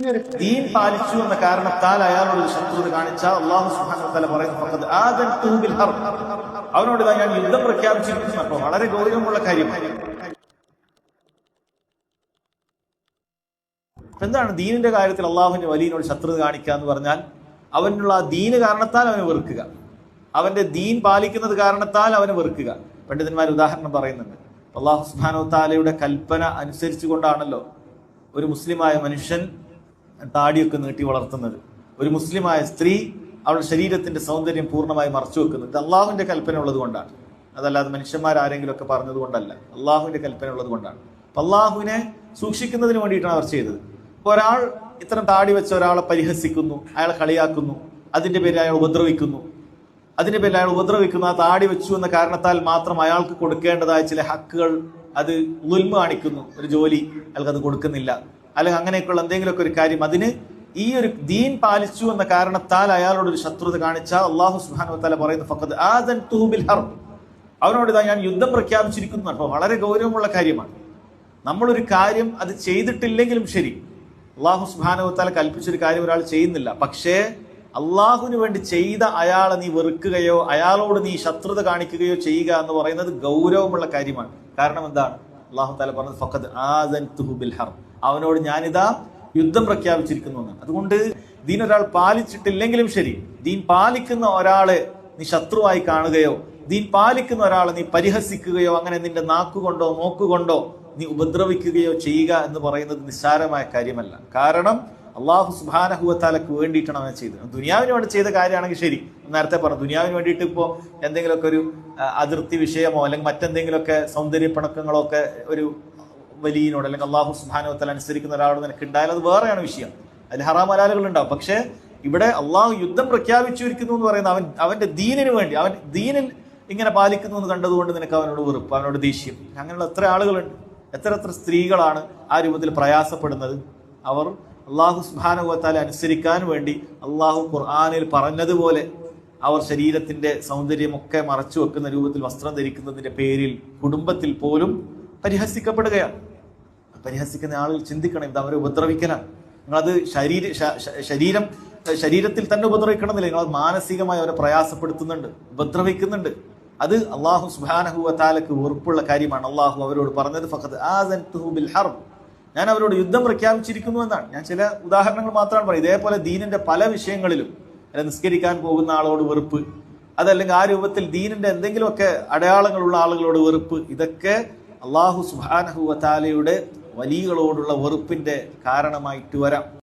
ദീൻ പാലിച്ചു എന്ന കാരണത്താൽ അയാളോട് ശത്രുത കാണിച്ച അള്ളാഹു സുഹാന പറയുന്നു ആദൻതുഹു ബിൽ ഹർബ്. അവനോട് ഞാൻ യുദ്ധം പ്രഖ്യാപിച്ചിരിക്കുന്നു. അപ്പൊ വളരെ ഗൗരവമുള്ള കാര്യമാണ് എന്താണ് ദീനിന്റെ കാര്യത്തിൽ അള്ളാഹുവിന്റെ വലിയനോട് ശത്രുത കാണിക്കുക എന്ന് പറഞ്ഞാൽ അവനുള്ള ആ ദീന് കാരണത്താൽ അവനെ വെറുക്കുക. അവന്റെ ദീൻ പാലിക്കുന്നത് കാരണത്താൽ അവനെ വെറുക്കുക. പണ്ഡിതന്മാർ ഉദാഹരണം പറയുന്നുണ്ട്. അള്ളാഹു സുബാനോ താലയുടെ കൽപ്പന അനുസരിച്ചു കൊണ്ടാണല്ലോ ഒരു മുസ്ലിമായ മനുഷ്യൻ താടിയൊക്കെ നീട്ടി വളർത്തുന്നത്. ഒരു മുസ്ലിമായ സ്ത്രീ അവളുടെ ശരീരത്തിന്റെ സൗന്ദര്യം പൂർണമായി മറച്ചു വെക്കുന്നത് അള്ളാഹുവിന്റെ കൽപ്പന ഉള്ളത് കൊണ്ടാണ്. അതല്ലാതെ ഒക്കെ പറഞ്ഞത് കൊണ്ടല്ല. അള്ളാഹുവിന്റെ കൽപ്പന ഉള്ളത് കൊണ്ടാണ്. അപ്പം അള്ളാഹുവിനെ സൂക്ഷിക്കുന്നതിന് വേണ്ടിയിട്ടാണ് അവർ ചെയ്തത്. അപ്പോൾ ഒരാൾ ഇത്തരം താടി വെച്ച ഒരാളെ പരിഹസിക്കുന്നു അയാളെ കളിയാക്കുന്നു അതിന്റെ പേരിൽ അയാൾ ഉപദ്രവിക്കുന്നു. അതിന്റെ പേരിൽ അയാൾ ഉപദ്രവിക്കുന്ന. ആ താടി വെച്ചു എന്ന കാരണത്താൽ മാത്രം അയാൾക്ക് കൊടുക്കേണ്ടതായ ചില ഹക്കുകൾ അത് ഉൽമ കാണിക്കുന്നു. ഒരു ജോലി അയാൾക്ക് അത് കൊടുക്കുന്നില്ല. അല്ലെങ്കിൽ അങ്ങനെയൊക്കെയുള്ള എന്തെങ്കിലുമൊക്കെ ഒരു കാര്യം അതിന് ഈ ഒരു ദീൻ പാലിച്ചു എന്ന കാരണത്താൽ അയാളോട് ഒരു ശത്രുത കാണിച്ച അള്ളാഹു സുഹാനു തല പറയുന്ന ഫഖദ് ആദൻ തുഹുബിൽ ഹർ അവനോട് ഇതാ ഞാൻ യുദ്ധം പ്രഖ്യാപിച്ചിരിക്കുന്നു അപ്പോൾ വളരെ ഗൗരവമുള്ള കാര്യമാണ്. നമ്മളൊരു കാര്യം അത് ചെയ്തിട്ടില്ലെങ്കിലും ശരി അള്ളാഹു സുബാനുവത്താല കൽപ്പിച്ചൊരു കാര്യം ഒരാൾ ചെയ്യുന്നില്ല. പക്ഷേ അള്ളാഹുവിന് വേണ്ടി ചെയ്ത അയാളെ നീ വെറുക്കുകയോ അയാളോട് നീ ശത്രുത കാണിക്കുകയോ ചെയ്യുക എന്ന് പറയുന്നത് ഗൗരവമുള്ള കാര്യമാണ്. കാരണം എന്താണ്? അള്ളാഹു താല പറഞ്ഞത് ഫഖദ് ആദൻ തുഹുബിൽ ഹർ അവനോട് ഞാനിതാ യുദ്ധം പ്രഖ്യാപിച്ചിരിക്കുന്നു അതുകൊണ്ട് ദീൻ ഒരാൾ പാലിച്ചിട്ടില്ലെങ്കിലും ശരി ദീൻ പാലിക്കുന്ന ഒരാളെ നീ ശത്രുവായി കാണുകയോ ദീൻ പാലിക്കുന്ന ഒരാളെ നീ പരിഹസിക്കുകയോ അങ്ങനെ നിന്റെ നാക്കുകൊണ്ടോ മൂക്കുകൊണ്ടോ നീ ഉപദ്രവിക്കുകയോ ചെയ്യുക എന്ന് പറയുന്നത് നിസ്സാരമായ കാര്യമല്ല. കാരണം അള്ളാഹു സുബാനഹുവത്താലക്ക് വേണ്ടിയിട്ടാണ് അവനെ ചെയ്തത്. ദുനിയാവിന് വേണ്ടി ചെയ്ത കാര്യമാണെങ്കിൽ ശരി. നേരത്തെ പറഞ്ഞു ദുനിയാവിന് വേണ്ടിയിട്ട് ഇപ്പോൾ എന്തെങ്കിലുമൊക്കെ ഒരു അതിർത്തി വിഷയമോ അല്ലെങ്കിൽ മറ്റെന്തെങ്കിലുമൊക്കെ സൗന്ദര്യ പിണക്കങ്ങളോ ഒക്കെ ഒരു വലിയനോട് അല്ലെങ്കിൽ അള്ളാഹു സുബാനോത്തൽ അനുസരിക്കുന്ന ഒരാളോട് നിനക്ക് ഉണ്ടായാലും അത് വേറെയാണ് വിഷയം. അതിൽ ഹറാം ഹലാലുകൾ ഉണ്ടാവും. പക്ഷേ ഇവിടെ അള്ളാഹു യുദ്ധം പ്രഖ്യാപിച്ചിരിക്കുന്നു എന്ന് പറയുന്ന അവൻ അവന്റെ ദീനിന് വേണ്ടി അവൻ ദീനിൽ ഇങ്ങനെ പാലിക്കുന്നു എന്ന് കണ്ടതുകൊണ്ട് നിനക്ക് അവനോട് വെറുപ്പ് അവനോട് ദേഷ്യം. അങ്ങനെയുള്ള എത്ര ആളുകളുണ്ട് എത്ര എത്ര സ്ത്രീകളാണ് ആ രൂപത്തിൽ പ്രയാസപ്പെടുന്നത്. അവർ അള്ളാഹു സുബാനുഭവത്താലെ അനുസരിക്കാൻ വേണ്ടി അള്ളാഹു ഖുർആാനിൽ പറഞ്ഞതുപോലെ അവർ ശരീരത്തിന്റെ സൗന്ദര്യമൊക്കെ മറച്ചു വെക്കുന്ന രൂപത്തിൽ വസ്ത്രം ധരിക്കുന്നതിന്റെ പേരിൽ കുടുംബത്തിൽ പോലും പരിഹസിക്കപ്പെടുകയാണ്. പരിഹസിക്കുന്ന ആളുകൾ ചിന്തിക്കണം ഇത് അവരെ ഉപദ്രവിക്കലാണ്. നിങ്ങളത് ശരീര ശരീരം ശരീരത്തിൽ തന്നെ ഉപദ്രവിക്കണമെന്നില്ല. നിങ്ങൾ മാനസികമായി അവരെ പ്രയാസപ്പെടുത്തുന്നുണ്ട് ഉപദ്രവിക്കുന്നുണ്ട്. അത് അള്ളാഹു സുബാനഹുവത്താലക്ക് ഉറപ്പുള്ള കാര്യമാണ്. അള്ളാഹു അവരോട് പറഞ്ഞത് ഫഖദ് ആസൻതുഹു ബിൽ ഹർബ്. ഞാൻ അവരോട് യുദ്ധം പ്രഖ്യാപിച്ചിരിക്കുന്നു എന്നാണ്. ഞാൻ ചില ഉദാഹരണങ്ങൾ മാത്രമാണ് പറയുന്നത്. ഇതേപോലെ ദീനിന്റെ പല വിഷയങ്ങളിലും അല്ല നിസ്കരിക്കാൻ പോകുന്ന ആളോട് വെറുപ്പ് അതല്ലെങ്കിൽ ആ രൂപത്തിൽ ദീനിന്റെ എന്തെങ്കിലുമൊക്കെ അടയാളങ്ങളുള്ള ആളുകളോട് വെറുപ്പ് ഇതൊക്കെ അള്ളാഹു സുബാനഹുവത്താലയുടെ വലിയകളോടുള്ള വെറുപ്പിന്റെ കാരണമായിട്ട് വരാം.